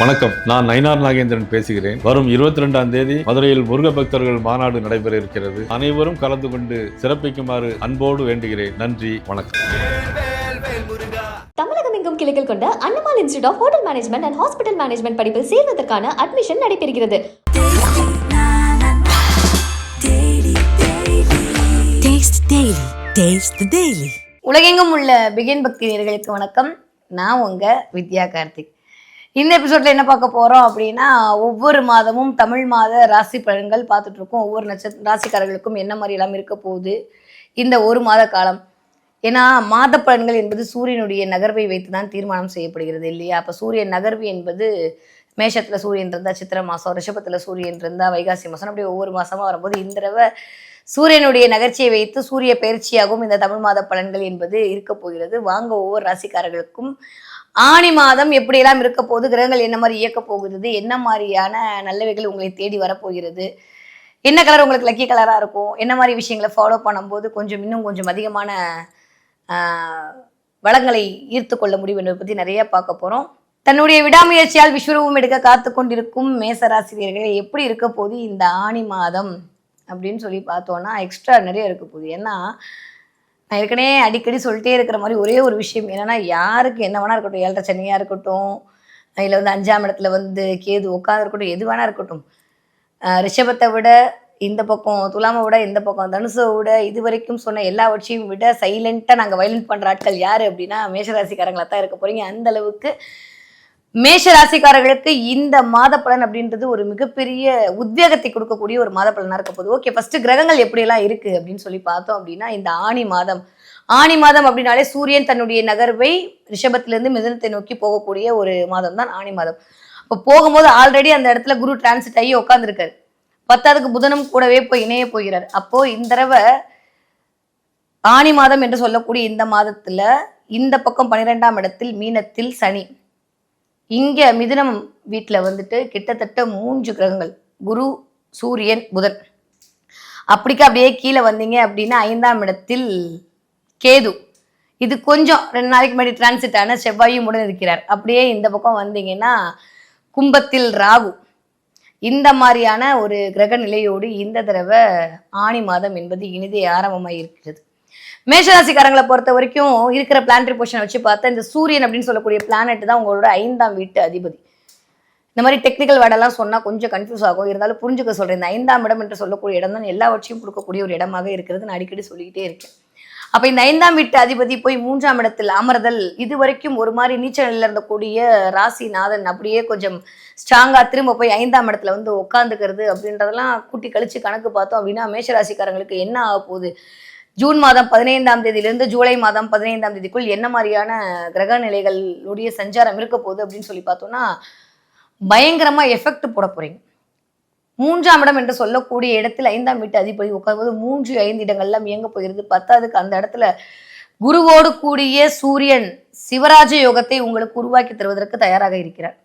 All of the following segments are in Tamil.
வணக்கம். நான் நயினார் நாகேந்திரன் பேசுகிறேன். வரும் இருபத்தி ரெண்டாம் தேதி மதுரையில் முருக பக்தர்கள் மாநாடு நடைபெற இருக்கிறது அனைவரும் கலந்து கொண்டு சிறப்பிக்குமாறு அன்போடு வேண்டுகிறேன். நன்றி வணக்கம். தமிழகம் எங்கும் கிளைகள் கொண்ட அன்னமால் institute of hotel management and hospital management படிப்பில் சேர்வதற்கான அட்மிஷன் நடைபெறுகிறது. Taste Daily. Taste the Daily. உலகெங்கும் உள்ள பிகின் பக்தி நேயர்களுக்கு வணக்கம். நான் உங்க வித்யா கார்த்திக். இந்த எபிசோட்ல என்ன பார்க்க போறோம் அப்படின்னா ஒவ்வொரு மாதமும் தமிழ் மாத ராசி பலன்கள் பார்த்துட்டு இருக்கோம். ஒவ்வொரு நட்சத்திர ராசிக்காரர்களுக்கும் என்ன மாதிரி எல்லாம் இருக்க போகுது இந்த ஒரு மாத காலம். ஏன்னா மாத பலன்கள் என்பது சூரியனுடைய நகர்வை வைத்து தான் தீர்மானம் செய்யப்படுகிறது இல்லையா? அப்போ சூரியன் நகர்வு என்பது மேஷத்துல சூரியன் இருந்தா சித்திரை மாசம் ரிஷபத்துல சூரியன் இருந்தா வைகாசி மாசம் அப்படி ஒவ்வொரு மாசமா வரும்போது இந்த தடவை சூரியனுடைய நகர்ச்சியை வைத்து சூரிய பயிற்சியாகவும் இந்த தமிழ் மாத பலன்கள் என்பது இருக்க போகிறது. வாங்க ஒவ்வொரு ராசிக்காரர்களுக்கும் ஆணி மாதம் எப்படியெல்லாம் இருக்க போகுது கிரகங்கள் என்ன மாதிரி இயக்க போகிறது என்ன மாதிரியான நல்லவைகள் உங்களை தேடி வரப்போகிறது என்ன கலர் உங்களுக்கு லக்கி கலராக இருக்கும் என்ன மாதிரி விஷயங்களை ஃபாலோ பண்ணும்போது கொஞ்சம் இன்னும் கொஞ்சம் அதிகமான வளங்களை ஈர்த்து கொள்ள முடியும் என்பதை பற்றி நிறைய பார்க்க போகிறோம் தன்னுடைய விடாமுயற்சியால் விஸ்வரூபம் எடுக்க காத்து கொண்டிருக்கும் மேசராசிரியர்கள் எப்படி இருக்க போகுது இந்த ஆணி மாதம் அப்படின்னு சொல்லி பார்த்தோன்னா எக்ஸ்ட்ரா நிறைய இருக்க போகுது. ஏன்னா நான் ஏற்கனவே அடிக்கடி சொல்லிட்டே இருக்கிற மாதிரி ஒரே ஒரு விஷயம் என்னென்னா யாருக்கு என்ன வேணா இருக்கட்டும் ஏழரை சனியாக இருக்கட்டும் இல்லை வந்து அஞ்சாம் இடத்துல வந்து கேது உட்காந்து இருக்கட்டும் எது வேணா இருக்கட்டும். ரிஷபத்தை விட இந்த பக்கம் துலாமை விட இந்த பக்கம் தனுசை விட இது வரைக்கும் சொன்ன எல்லாவற்றையும் விட சைலண்ட்டாக நாங்கள் வயலண்ட் பண்ணுற ஆட்கள் யார் அப்படின்னா மேஷராசிக்காரங்களாக தான் இருக்க போகிறீங்க அந்த அளவுக்கு மேஷ ராசிக்காரர்களுக்கு இந்த மாத பலன் அப்படின்றது ஒரு மிகப்பெரிய உத்வேகத்தை கொடுக்கக்கூடிய ஒரு மாத பலனா இருக்க போகுது. ஓகே ஃபர்ஸ்ட் கிரகங்கள் எப்படியெல்லாம் இருக்கு அப்படின்னு சொல்லி பார்த்தோம் அப்படின்னா இந்த ஆணி மாதம். ஆணி மாதம் அப்படின்னாலே சூரியன் தன்னுடைய நகர்வை ரிஷபத்திலிருந்து மிதனத்தை நோக்கி போகக்கூடிய ஒரு மாதம் தான் ஆணி மாதம். அப்போ போகும்போது ஆல்ரெடி அந்த இடத்துல குரு டிரான்சிட் ஆகி உட்காந்துருக்காரு பத்தாவதுக்கு புதனும் கூடவே போய் இணைய போகிறார். அப்போ இந்த தடவை ஆணி மாதம் என்று சொல்லக்கூடிய இந்த மாதத்துல இந்த பக்கம் பன்னிரெண்டாம் இடத்தில் மீனத்தில் சனி. இங்க மிதுனம் வீட்டில் வந்துட்டு கிட்டத்தட்ட மூன்று கிரகங்கள். குரு சூரியன் புதன். அப்படிக்கு அப்படியே கீழே வந்தீங்க அப்படின்னா ஐந்தாம் இடத்தில் கேது. இது கொஞ்சம் ரெண்டு நாளைக்கு முன்னாடி டிரான்சிட் ஆன செவ்வாயும் உடன் இருக்கிறார். அப்படியே இந்த பக்கம் வந்தீங்கன்னா கும்பத்தில் ராகு. இந்த மாதிரியான ஒரு கிரக நிலையோடு இந்த தடவை ஆணி மாதம் என்பது இனிதே ஆரம்பமாக இருக்கிறது மேஷராசிக்காரங்களை பொறுத்த வரைக்கும் இருக்கிற பிளானரி பொசிஷனை வச்சு பார்த்தா இந்த சூரியன் அப்படின்னு சொல்லக்கூடிய பிளானட் தான் உங்களோட ஐந்தாம் வீட்டு அதிபதி. இந்த மாதிரி டெக்னிக்கல் வேர்டெல்லாம் சொன்னால் கொஞ்சம் கன்ஃபியூஸ் ஆகும். இருந்தாலும் புரிஞ்சுக்க சொல்கிறேன் இந்த ஐந்தாம் இடம் என்று சொல்லக்கூடிய இடம் தான் எல்லாவற்றையும் கொடுக்கக்கூடிய ஒரு இடமாக இருக்கிறது. நான் அடிக்கடி சொல்லிக்கிட்டே இருக்கேன். அப்போ இந்த ஐந்தாம் வீட்டு அதிபதி போய் மூன்றாம் இடத்தில் அமர்தல் இது வரைக்கும் ஒரு மாதிரி நீச்சல் நிலையில இருந்தக்கூடிய ராசிநாதன் அப்படியே கொஞ்சம் ஸ்ட்ராங்காக திரும்ப போய் ஐந்தாம் இடத்துல வந்து உட்காந்துக்கிறது அப்படின்றதெல்லாம் கூட்டி கழிச்சு கணக்கு பார்த்தோம் அப்படின்னா மேஷராசிக்காரங்களுக்கு என்ன ஆக போகுது? ஜூன் மாதம் பதினைந்தாம் தேதியிலிருந்து ஜூலை மாதம் பதினைந்தாம் தேதிக்குள் என்ன மாதிரியான கிரக நிலைகளுடைய சஞ்சாரம் இருக்க போகுது அப்படின்னு சொல்லி பார்த்தோம்னா பயங்கரமா எஃபெக்ட் போட போறீங்க. மூன்றாம் இடம் என்று சொல்லக்கூடிய இடத்தில் ஐந்தாம் வீட்டு அதிபதி உட்காரும்போது மூன்று ஐந்து இடங்கள்லாம் இயங்க போகிறது. பத்தாவதுக்கு அந்த இடத்துல குருவோடு கூடிய சூரியன் சிவராஜ யோகத்தை உங்களுக்கு உருவாக்கி தருவதற்கு தயாராக இருக்கிறார்.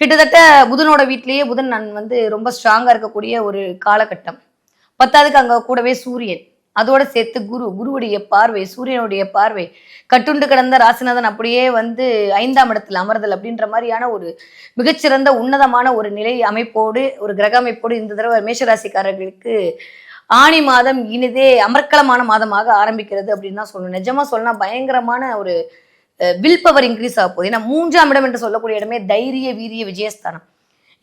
கிட்டத்தட்ட புதனோட வீட்டிலேயே புதன் நான் வந்து ரொம்ப ஸ்ட்ராங்காக இருக்கக்கூடிய ஒரு காலகட்டம். பத்தாவதுக்கு அங்கே கூடவே சூரியன். அதோட சேர்த்து குரு குருவுடைய பார்வை சூரியனுடைய பார்வை கட்டுண்டு கிடந்த ராசிநாதன் அப்படியே வந்து ஐந்தாம் இடத்தில் அமர்தல் அப்படின்ற மாதிரியான ஒரு மிகச்சிறந்த உன்னதமான ஒரு நிலை அமைப்போடு ஒரு கிரக அமைப்போடு இந்த தடவை மேஷராசிக்காரர்களுக்கு ஆணி மாதம் இனிதே அமர்க்கலமான மாதமாக ஆரம்பிக்கிறது அப்படின்னு தான் சொல்லணும். நிஜமா சொல்லலாம் பயங்கரமான ஒரு வில் பவர் இன்க்ரீஸ் ஆக போகுது. ஏன்னா மூன்றாம் இடம் என்று சொல்லக்கூடிய இடமே தைரிய வீரிய விஜயஸ்தானம்.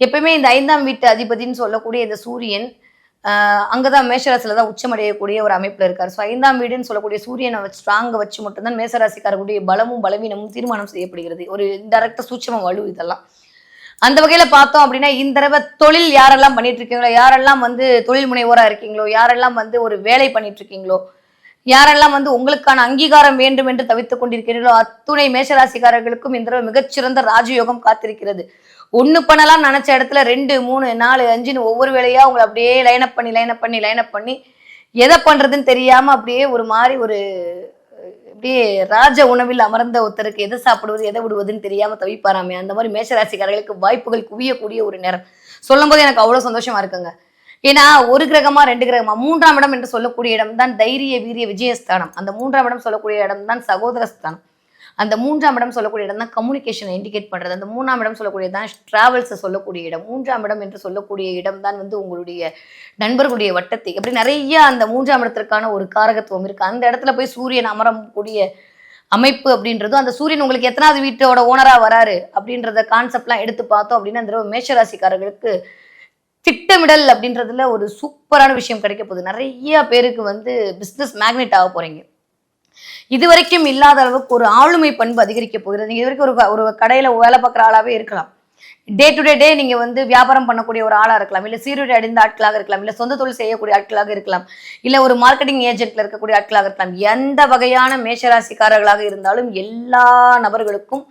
எப்பயுமே இந்த ஐந்தாம் வீட்டு அதிபதின்னு சொல்லக்கூடிய இந்த சூரியன் ஆஹ் அங்கதான் மேஷராசில தான் உச்சமடையக்கூடிய ஒரு அமைப்புல இருக்காரு. ஸோ ஐந்தாம் வீடுன்னு சொல்லக்கூடிய சூரியனை வச்சு ஸ்ட்ராங்க வச்சு மட்டும்தான் மேசராசிக்காரர்களுடைய பலமும் பலவீனமும் தீர்மானம் செய்யப்படுகிறது. ஒரு இன்டெரக்ட சூட்சமம் வலு இதெல்லாம். அந்த வகையில பார்த்தோம் அப்படின்னா இந்த தடவை தொழில் யாரெல்லாம் பண்ணிட்டு இருக்கீங்களோ யாரெல்லாம் வந்து தொழில் முனைவோரா இருக்கீங்களோ யாரெல்லாம் வந்து ஒரு வேலை பண்ணிட்டு இருக்கீங்களோ யாரெல்லாம் வந்து உங்களுக்கான அங்கீகாரம் வேண்டும் என்று தவித்துக் கொண்டிருக்கிறீர்களோ அத்துணை மேஷராசிக்காரர்களுக்கும் இந்த தடவை மிகச்சிறந்த ராஜயோகம் காத்திருக்கிறது. ஒண்ணு பண்ணலாம் நினைச்ச இடத்துல ரெண்டு மூணு நாலு அஞ்சுன்னு ஒவ்வொரு வேலையா உங்களை அப்படியே லைனப் பண்ணி லைனப் பண்ணி லைனப் பண்ணி எதை பண்றதுன்னு தெரியாம அப்படியே ஒரு மாதிரி ஒரு அப்படியே ராஜ உணவில் அமர்ந்த ஒருத்தருக்கு எதை சாப்பிடுவது எதை விடுவதுன்னு தெரியாம தவிப்பாராமே. அந்த மாதிரி மேஷராசிக்காரர்களுக்கு வாய்ப்புகள் குவியக்கூடிய ஒரு நேரம். சொல்லும் போது எனக்கு அவ்வளவு சந்தோஷமா இருக்குங்க. ஏன்னா ஒரு கிரகமா ரெண்டு கிரகமா மூன்றாம் இடம் என்று சொல்லக்கூடிய இடம் தான் தைரிய வீரிய விஜயஸ்தானம். அந்த மூன்றாம் இடம் சொல்லக்கூடிய இடம் தான் சகோதரஸ்தானம். அந்த மூன்றாம் இடம் சொல்லக்கூடிய இடம் தான் கம்யூனிகேஷனை இண்டிகேட் பண்ணுறது அந்த மூணாம் இடம் சொல்லக்கூடியது தான் ட்ராவல்ஸை சொல்லக்கூடிய இடம். மூன்றாம் இடம் என்று சொல்லக்கூடிய இடம் தான் வந்து உங்களுடைய நண்பர்களுடைய வட்டத்தை. அப்படி நிறைய அந்த மூன்றாம் இடத்திற்கான ஒரு காரகத்துவம் இருக்குது அந்த இடத்துல போய் சூரியன் அமரக்கூடிய அமைப்பு அப்படின்றதும் அந்த சூரியன் உங்களுக்கு எத்தனாவது வீட்டோட ஓனராக வராரு அப்படின்றத கான்செப்ட்லாம் எடுத்து பார்த்தோம் அப்படின்னா அந்த மேஷராசிக்காரர்களுக்கு திட்டமிடல் அப்படின்றதுல ஒரு சூப்பரான விஷயம் கிடைக்க போகுது. நிறைய பேருக்கு வந்து பிஸ்னஸ் மேக்னெட் ஆக போகிறீங்க இது வரைக்கும் இல்லாத அளவுக்கு ஒரு ஆளுமை பண்பு அதிகரிக்க போகிறது. நீங்க இது வரைக்கும் ஒரு ஒரு கடையில வேலை பார்க்குற ஆளாவே இருக்கலாம். டே டு டே டே நீங்க வந்து வியாபாரம் பண்ணக்கூடிய ஒரு ஆளா இருக்கலாம். இல்ல சீருடை அடைந்த ஆட்களாக இருக்கலாம். இல்ல சொந்த தொழில் செய்யக்கூடிய ஆட்களாக இருக்கலாம். இல்ல ஒரு மார்க்கெட்டிங் ஏஜென்ட்ல இருக்கக்கூடிய ஆட்களாக இருக்கலாம். எந்த வகையான மேஷராசிக்காரர்களாக இருந்தாலும் எல்லா நபர்களுக்கும்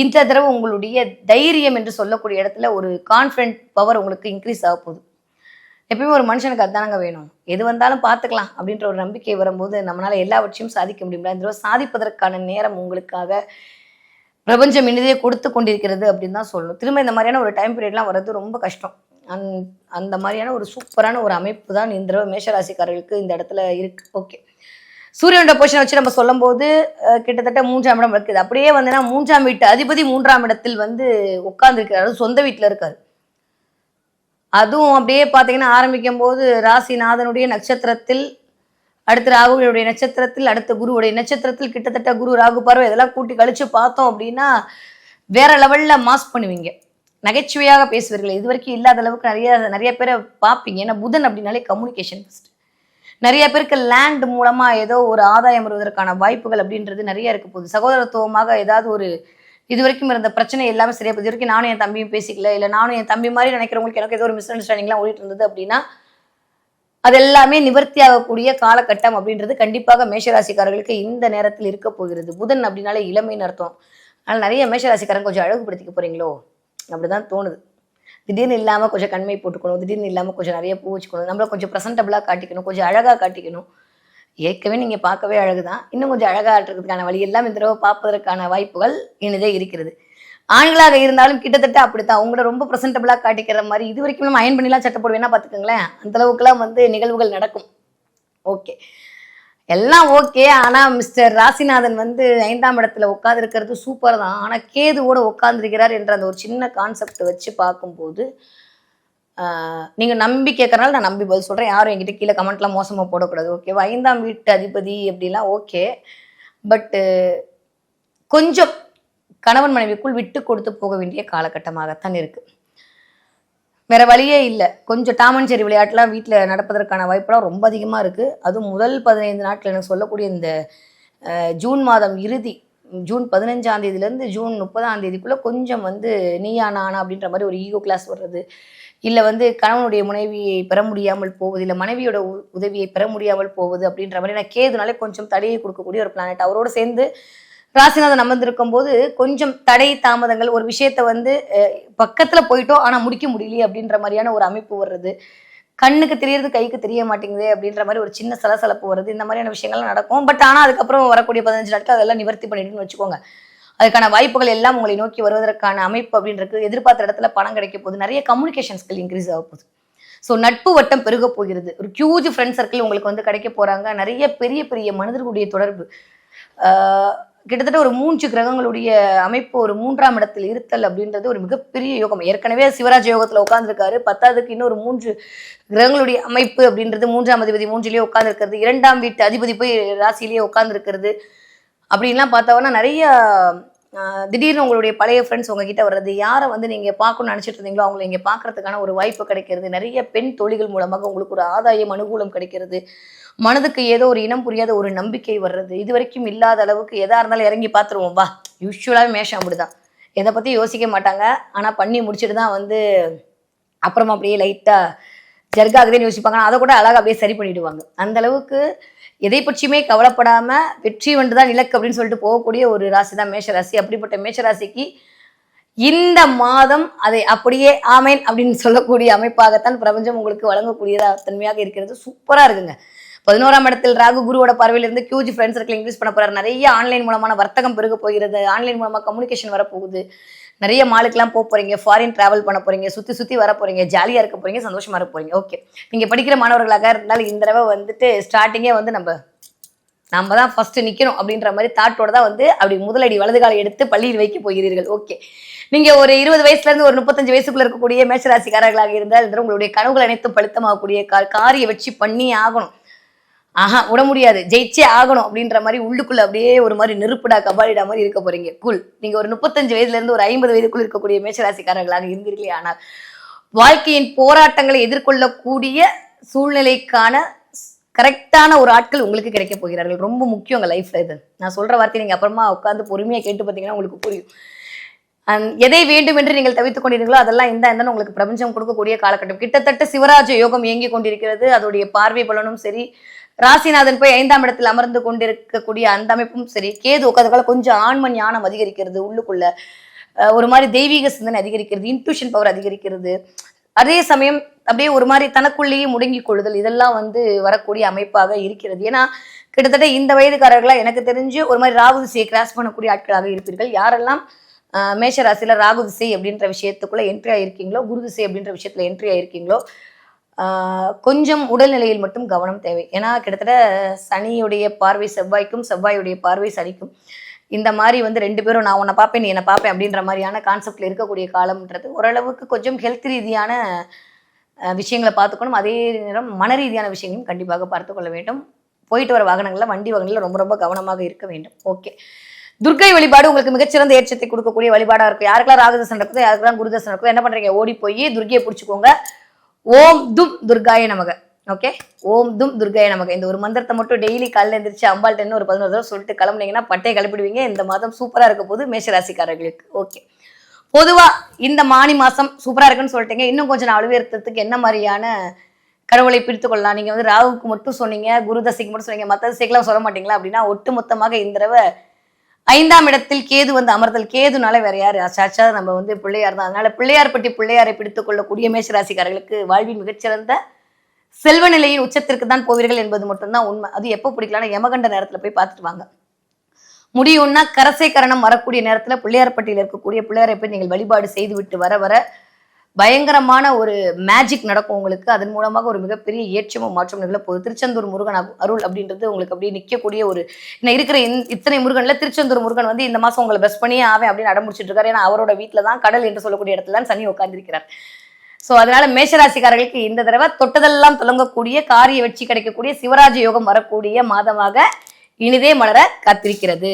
இந்த தடவை உங்களுடைய தைரியம் என்று சொல்லக்கூடிய இடத்துல ஒரு கான்ஃபிடென்ட் பவர் உங்களுக்கு இன்க்ரீஸ் ஆக போகுது. எப்பயுமே ஒரு மனுஷனுக்கு அதுதானங்க வேணும். எது வந்தாலும் பார்த்துக்கலாம் அப்படின்ற ஒரு நம்பிக்கை வரும்போது நம்மளால எல்லாவற்றையும் சாதிக்க முடியும்ல? இந்த தடவை சாதிப்பதற்கான நேரம் உங்களுக்காக பிரபஞ்சம் இனிதே கொடுத்து கொண்டிருக்கிறது அப்படின்னு தான் சொல்லணும். திரும்ப இந்த மாதிரியான ஒரு டைம் பீரியட்லாம் வர்றது ரொம்ப கஷ்டம். அந் அந்த மாதிரியான ஒரு சூப்பரான ஒரு அமைப்பு தான் இந்த தடவை மேஷராசிக்காரர்களுக்கு இந்த இடத்துல இருக்கு. ஓகே சூரியனோட பொசிஷனை வச்சு நம்ம சொல்லும்போது கிட்டத்தட்ட மூன்றாம் இடம் இருக்குது. அப்படியே வந்துன்னா மூன்றாம் வீட்டு அதிபதி மூன்றாம் இடத்தில் வந்து உட்கார்ந்துருக்கிறார். சொந்த வீட்டில் இருக்காரு. அதுவும் அப்படியே பார்த்தீங்கன்னா ஆரம்பிக்கும் போது ராசிநாதனுடைய நட்சத்திரத்தில் அடுத்து ராகுவினுடைய நட்சத்திரத்தில் அடுத்த குருவுடைய நட்சத்திரத்தில் கிட்டத்தட்ட குரு ராகு பார்வை இதெல்லாம் கூட்டி கழிச்சு பார்த்தோம் அப்படின்னா வேற லெவல்ல மாஸ் பண்ணுவீங்க. நகைச்சுவையாக பேசுவீர்கள். இது வரைக்கும் இல்லாத அளவுக்கு நிறைய நிறைய பேரை பார்ப்பீங்க. ஏன்னா புதன் அப்படின்னாலே கம்யூனிகேஷன் ஃபர்ஸ்ட் நிறைய பேருக்கு லேண்ட் மூலமா ஏதோ ஒரு ஆதாயம் வருவதற்கான வாய்ப்புகள் அப்படின்றது நிறைய இருக்க போகுது. சகோதரத்துவமாக ஏதாவது ஒரு இது வரைக்கும் இருந்த பிரச்சனை எல்லாமே சரியா இது வரைக்கும் நானும் என் தம்பியும் பேசிக்கல. இல்லை நானும் என் தம்பி மாதிரி நினைக்கிறவங்களுக்கு எனக்கு ஏதோ ஒரு மிஸ் அண்டர்ஸ்டாண்டிங்லாம் ஓடிட்டு இருந்தது அப்படின்னா அது எல்லாமே நிவர்த்தி ஆகக்கூடிய காலகட்டம் அப்படின்றது கண்டிப்பாக மேஷராசிக்காரர்களுக்கு இந்த நேரத்தில் இருக்க போகிறது. புதன் அப்படின்னாலே இளமைன்னு அர்த்தம். அதனால் நிறைய மேஷராசிக்காரங்க கொஞ்சம் அழகுபடுத்திக்க போறீங்களோ? அப்படிதான் தோணுது. திடீர்னு இல்லாமல் கொஞ்சம் கண்மை போட்டுக்கணும். திடீர்னு இல்லாமல் கொஞ்சம் நிறைய பூ வச்சுக்கணும். நம்மள கொஞ்சம் ப்ரெசன்டபுளாக காட்டிக்கணும். கொஞ்சம் அழகாக காட்டிக்கணும். ஏற்கவே நீங்க பார்க்கவே அழகுதான். இன்னும் கொஞ்சம் அழகா ஆட்டுறதுக்கான வழி எல்லாம் இந்த தடவை பார்ப்பதற்கான வாய்ப்புகள் இனிதே இருக்கிறது. ஆண்களாக இருந்தாலும் கிட்டத்தட்ட அப்படித்தான். உங்களை ரொம்ப ப்ரெசன்டபிளாக காட்டிக்கிற மாதிரி இது வரைக்கும் நம்ம அயன் பண்ணிலாம் சட்டை போடுவேன்னா பார்த்துக்கோங்களேன். அந்த அளவுக்குலாம் வந்து நிகழ்வுகள் நடக்கும். ஓகே. எல்லாம் ஓகே. ஆனா மிஸ்டர் ராசிநாதன் வந்து ஐந்தாம் இடத்துல உட்காந்துருக்கிறது சூப்பர் தான். ஆனா கேதுவோட உட்கார்ந்திருக்கிறார் என்ற அந்த ஒரு சின்ன கான்செப்ட் வச்சு பார்க்கும்போது நீங்கள் நீங்க நம்பி கேட்கறனால நான் நம்பி பதில் சொல்றேன். யாரும் என்கிட்ட கீழே கமெண்ட்லாம் மோசமா போடக்கூடாது. ஓகேவா ஐந்தாம் வீட்டு அதிபதி அப்படிலாம் ஓகே பட்டு கொஞ்சம் கணவன் மனைவிக்குள் விட்டு கொடுத்து போக வேண்டிய காலகட்டமாகத்தான் இருக்கு. வேற வழியே இல்லை. கொஞ்சம் டாமன் செரி விளையாட்டுலாம் வீட்டில் நடப்பதற்கான வாய்ப்புலாம் ரொம்ப அதிகமாக இருக்குது அதுவும் முதல் பதினைந்து நாட்கள் எனக்கு சொல்லக்கூடிய இந்த ஜூன் மாதம் இறுதி ஜூன் பதினஞ்சாம் தேதியிலேருந்து ஜூன் முப்பதாம் தேதிக்குள்ளே கொஞ்சம் வந்து நீயா நானா அப்படின்ற மாதிரி ஒரு ஈகோ கிளாஸ் வர்றது. இல்லை வந்து கணவனுடைய முனைவியை பெற முடியாமல் போவது இல்லை மனைவியோட உ- உதவியை பெற முடியாமல் போவது அப்படின்ற மாதிரி நான் கேதுனாலே கொஞ்சம் தடையை கொடுக்கக்கூடிய ஒரு பிளானட் அவரோட சேர்ந்து ராசிநாதன் அமர்ந்திருக்கும் போது கொஞ்சம் தடை தாமதங்கள் ஒரு விஷயத்த வந்து பக்கத்தில் போயிட்டோம் ஆனால் முடிக்க முடியலையே அப்படின்ற மாதிரியான ஒரு அமைப்பு வர்றது. கண்ணுக்கு தெரியறது கைக்கு தெரிய மாட்டேங்குது அப்படின்ற மாதிரி ஒரு சின்ன சலசலப்பு வருது. இந்த மாதிரியான விஷயங்கள்லாம் நடக்கும். பட் ஆனால் அதுக்கப்புறம் வரக்கூடிய பதினஞ்சு நாட்கள் அதெல்லாம் நிவர்த்தி பண்ணிட்டுன்னு வச்சுக்கோங்க. அதுக்கான வாய்ப்புகள் எல்லாம் உங்களை நோக்கி வருவதற்கான அமைப்பு அப்படின்றது எதிர்பார்த்த இடத்துல பணம் கிடைக்க போகுது. நிறைய கம்யூனிகேஷன் ஸ்கில் இன்க்ரீஸ் ஆக போகுது. ஸோ நட்பு வட்டம் பெருக போகிறது. ஒரு ஹியூஜ் ஃப்ரெண்ட் சர்க்கிள் உங்களுக்கு வந்து கிடைக்க போறாங்க. நிறைய பெரிய பெரிய மனிதர்களுடைய தொடர்பு. கிட்டத்தட்ட ஒரு மூன்று கிரகங்களுடைய அமைப்பு ஒரு மூன்றாம் இடத்தில் இருத்தல் அப்படின்றது ஒரு மிகப்பெரிய யோகம். ஏற்கனவே சிவராஜ் யோகத்தில் உட்காந்துருக்காரு பத்தாவதுக்கு இன்னொரு மூன்று கிரகங்களுடைய அமைப்பு அப்படின்றது மூன்றாம் அதிபதி மூன்றிலேயே உட்காந்துருக்கிறது இரண்டாம் வீட்டு அதிபதி போய் ராசியிலேயே உட்காந்துருக்கிறது அப்படின்லாம் பார்த்தோன்னா நிறைய திடீர்னு உங்களுடைய பழைய ஃப்ரெண்ட்ஸ் உங்ககிட்ட வர்றது யாரை வந்து நீங்கள் பார்க்கணும்னு நினச்சிட்டு இருந்தீங்களோ அவங்களை இங்கே பார்க்கறதுக்கான ஒரு வாய்ப்பு கிடைக்கிறது. நிறைய பெண் தொழில்கள் மூலமாக உங்களுக்கு ஒரு ஆதாயம் அனுகூலம் கிடைக்கிறது. மனதுக்கு ஏதோ ஒரு இனம் புரியாத ஒரு நம்பிக்கை வர்றது. இது வரைக்கும் இல்லாத அளவுக்கு எதா இருந்தாலும் இறங்கி பார்த்துருவோம் வா யூஸ்வலாகவே மேஷம் அப்படிதான். எதை பற்றி யோசிக்க மாட்டாங்க. ஆனால் பண்ணி முடிச்சுட்டு தான் வந்து அப்புறமா அப்படியே லைட்டாக ஜர்காகுதுன்னு யோசிப்பாங்க. அதை கூட அழகாக அப்படியே சரி பண்ணிடுவாங்க. அந்த அளவுக்கு எதை பற்றியுமே கவலைப்படாமல் வெற்றி வந்துதான் இலக்கு அப்படின்னு சொல்லிட்டு போகக்கூடிய ஒரு ராசி தான் மேஷராசி அப்படிப்பட்ட மேஷராசிக்கு இந்த மாதம் அதை அப்படியே ஆமேன் அப்படின்னு சொல்லக்கூடிய அமைப்பாகத்தான் பிரபஞ்சம் உங்களுக்கு வழங்கக்கூடியதாக தன்மையாக இருக்கிறது. சூப்பராக இருக்குங்க. பதினோராம் இடத்தில் ராகு குருவோட பார்வையில இருந்து கியூஜி ஃப்ரெண்ட் சர்க்கிள் இன்க்ரீஸ் பண்ண போறாரு. நிறைய ஆன்லைன் மூலமான வர்த்தகம் பெருக போகிறது. ஆன்லைன் மூலமா கம்யூனிகேஷன் வரப்போகுது. நிறைய மாலுக்கெல்லாம் போக போறீங்க. ஃபாரின் டிராவல் பண்ண போறீங்க. சுத்தி சுத்தி வர போறீங்க. ஜாலியா இருக்க போறீங்க. சந்தோஷமா இருக்க போறீங்க. ஓகே நீங்க படிக்கிற மாணவர்களாக இருந்தாலும் இந்த தடவை வந்துட்டு ஸ்டார்டிங்கே வந்து நம்ம நம்ம தான் ஃபர்ஸ்ட் நிக்கணும் அப்படின்ற மாதிரி தாட்டோட தான் வந்து அப்படி முதலடி வலதுகாலை எடுத்து பள்ளியில் வைக்க போகிறீர்கள். ஓகே நீங்க ஒரு இருபது வயசுல இருந்து ஒரு முப்பத்தஞ்சு வயசுக்குள்ள இருக்கக்கூடிய மேஷராசிக்காரர்களாக இருந்தால் இந்த உங்களுடைய கனவுகள் அனைத்தும் பழுத்தமாகக்கூடிய கா காரிய வச்சு பண்ணி ஆகணும். ஆஹா விட முடியாது. ஜெயிச்சே ஆகணும் அப்படின்ற மாதிரி உள்ளுக்குள்ள அப்படியே ஒரு மாதிரி நெருப்புடா கபாலிடா மாதிரி இருக்க போறீங்க. கூல் நீங்க ஒரு முப்பத்தஞ்சு வயதுல இருந்து ஒரு ஐம்பது வயதுக்குள் இருக்கக்கூடிய மேஷராசிக்காரர்களாக இருந்தீர்களே ஆனால் வாழ்க்கையின் போராட்டங்களை எதிர்கொள்ளக்கூடிய சூழ்நிலைக்கான கரெக்டான ஒரு ஆட்கள் உங்களுக்கு கிடைக்க போகிறார்கள். ரொம்ப முக்கியம் உங்க லைஃப்ல இது. நான் சொல்ற வார்த்தை நீங்க அப்புறமா உட்காந்து பொறுமையா கேட்டு பார்த்தீங்கன்னா உங்களுக்கு புரியும். எதை வேண்டும் என்று நீங்கள் தவித்துக் கொண்டீர்களோ அதெல்லாம் இந்த இந்த உங்களுக்கு பிரபஞ்சம் கொடுக்கக்கூடிய காலகட்டம். கிட்டத்தட்ட சிவராஜ யோகம் இயங்கி கொண்டிருக்கிறது. அதோடைய பார்வை பலனும் சரி. ராசிநாதன் போய் ஐந்தாம் இடத்தில் அமர்ந்து கொண்டிருக்கக்கூடிய அந்த அமைப்பும் சரி கேது உட்காந்துக்கால கொஞ்சம் ஆண்ம ஞானம் அதிகரிக்கிறது உள்ளுக்குள்ள ஒரு மாதிரி தெய்வீக சிந்தனை அதிகரிக்கிறது இன்ட்யூஷன் பவர் அதிகரிக்கிறது. அதே சமயம் அப்படியே ஒரு மாதிரி தனக்குள்ளேயே முடங்கிக் கொள்ளுதல் இதெல்லாம் வந்து வரக்கூடிய அமைப்பாக இருக்கிறது. ஏன்னா கிட்டத்தட்ட இந்த வயதுக்காரர்களா எனக்கு தெரிஞ்சு ஒரு மாதிரி ராகு திசையை கிராஸ் பண்ணக்கூடிய ஆட்களாக இருப்பீர்கள். யாரெல்லாம் ஆஹ் மேஷ ராசியில ராகு திசை அப்படின்ற விஷயத்துக்குள்ள என்ட்ரி ஆயிருக்கீங்களோ குரு திசை அப்படின்ற விஷயத்துல என்ட்ரி ஆயிருக்கீங்களோ கொஞ்சம் உடல்நிலையில் மட்டும் கவனம் தேவை. ஏன்னா கிட்டத்தட்ட சனியுடைய பார்வை செவ்வாய்க்கும் செவ்வாயுடைய பார்வை சனிக்கும். இந்த மாதிரி வந்து ரெண்டு பேரும் நான் உன்னை பார்ப்பேன் நீ என்னை பார்ப்பேன் அப்படின்ற மாதிரியான கான்செப்டில் இருக்கக்கூடிய காலம்ன்றது ஓரளவுக்கு கொஞ்சம் ஹெல்த் ரீதியான விஷயங்களை பார்த்துக்கணும். அதே நேரம் மன ரீதியான விஷயங்களும் கண்டிப்பாக பார்த்துக்கொள்ள வேண்டும். போயிட்டு வர வாகனங்களில் வண்டி வாகனங்களில் ரொம்ப ரொம்ப கவனமாக இருக்க வேண்டும். ஓகே துர்க்கை வழிபாடு உங்களுக்கு மிகச்சிறந்த ஏற்றத்தை கொடுக்கக்கூடிய வழிபாடாக இருக்கும். யாருக்கெல்லாம் ராகதசன் நடக்குதோ யாருக்கெல்லாம் குருதசன் நடக்குதோ என்ன பண்ணுறீங்க ஓடி போய் துர்கையை பிடிச்சிக்கோங்க. ஓம் தும் துர்காய நமக. ஓகே? ஓம் தும் துர்காய நமக. இந்த ஒரு மந்திரத்தை மட்டும் டெய்லி காலையில் எழுந்திரிச்சு அம்பாள்கிட்ட ஒரு பதினோரு தடவை சொல்லிட்டு கிளம்புனீங்கன்னா பட்டையை கிளப்பிடுவீங்க. இந்த மாதம் சூப்பரா இருக்க போது மேஷராசிக்காரர்களுக்கு. ஓகே. பொதுவா இந்த மானி மாசம் சூப்பரா இருக்குன்னு சொல்லிட்டீங்க. இன்னும் கொஞ்சம் நான் பேர்த்ததுக்கு என்ன மாதிரியான கடவுளை பிரித்து கொள்ளலாம்? நீங்க வந்து ராகுக்கு மட்டும் சொன்னீங்க குரு தசைக்கு மட்டும் சொன்னீங்க. மற்ற தசைக்கெல்லாம் சொல்ல மாட்டீங்களா? அப்படின்னா ஒட்டு மொத்தமாக இந்த தடவை ஐந்தாம் இடத்தில் கேது வந்து அமர்தல். கேதுனால வேற யாரு? சாச்சா நம்ம வந்து பிள்ளையார் தான். அதனால பிள்ளையார் பற்றி பிள்ளையாரை பிடித்துக் கொள்ளக்கூடிய மேஷராசிக்காரர்களுக்கு வாழ்வின் மிகச்சிறந்த செல்வ நிலையின் உச்சத்திற்கு தான் போவீர்கள் என்பது மட்டும்தான் உண்மை. அது எப்போ பிடிக்கலாம்னா யமகண்ட நேரத்துல போய் பார்த்துட்டு வாங்க. முடியும்னா கரசை கரணம் வரக்கூடிய நேரத்துல பிள்ளையார்பட்டியில் இருக்கக்கூடிய பிள்ளையாரை போய் நீங்கள் வழிபாடு செய்துவிட்டு வர வர பயங்கரமான ஒரு மேஜிக் நடக்கும் உங்களுக்கு. அதன் மூலமாக ஒரு மிகப்பெரிய ஏற்றமும் மாற்றம் நிகழ போகுது. திருச்செந்தூர் முருகன் அருள் அப்படின்றது உங்களுக்கு அப்படியே நிற்கக்கூடிய ஒரு இன்னும் இருக்கிற இத்தனை முருகன்ல திருச்செந்தூர் முருகன் வந்து இந்த மாதம் உங்களை பெஸ்ட் பண்ணியே ஆவேன் அப்படின்னு அடம்பிடிச்சிட்டு இருக்காரு ஏன்னா அவரோட வீட்டில் தான் கடல் என்று சொல்லக்கூடிய இடத்துல தான் சனி உட்கார்ந்திருக்கிறார். ஸோ அதனால மேஷராசிக்காரர்களுக்கு இந்த தடவை தொட்டதெல்லாம் தொடங்கக்கூடிய காரிய வெற்றி கிடைக்கக்கூடிய சிவராஜ யோகம் வரக்கூடிய மாதமாக இனிதே மலர காத்திருக்கிறது.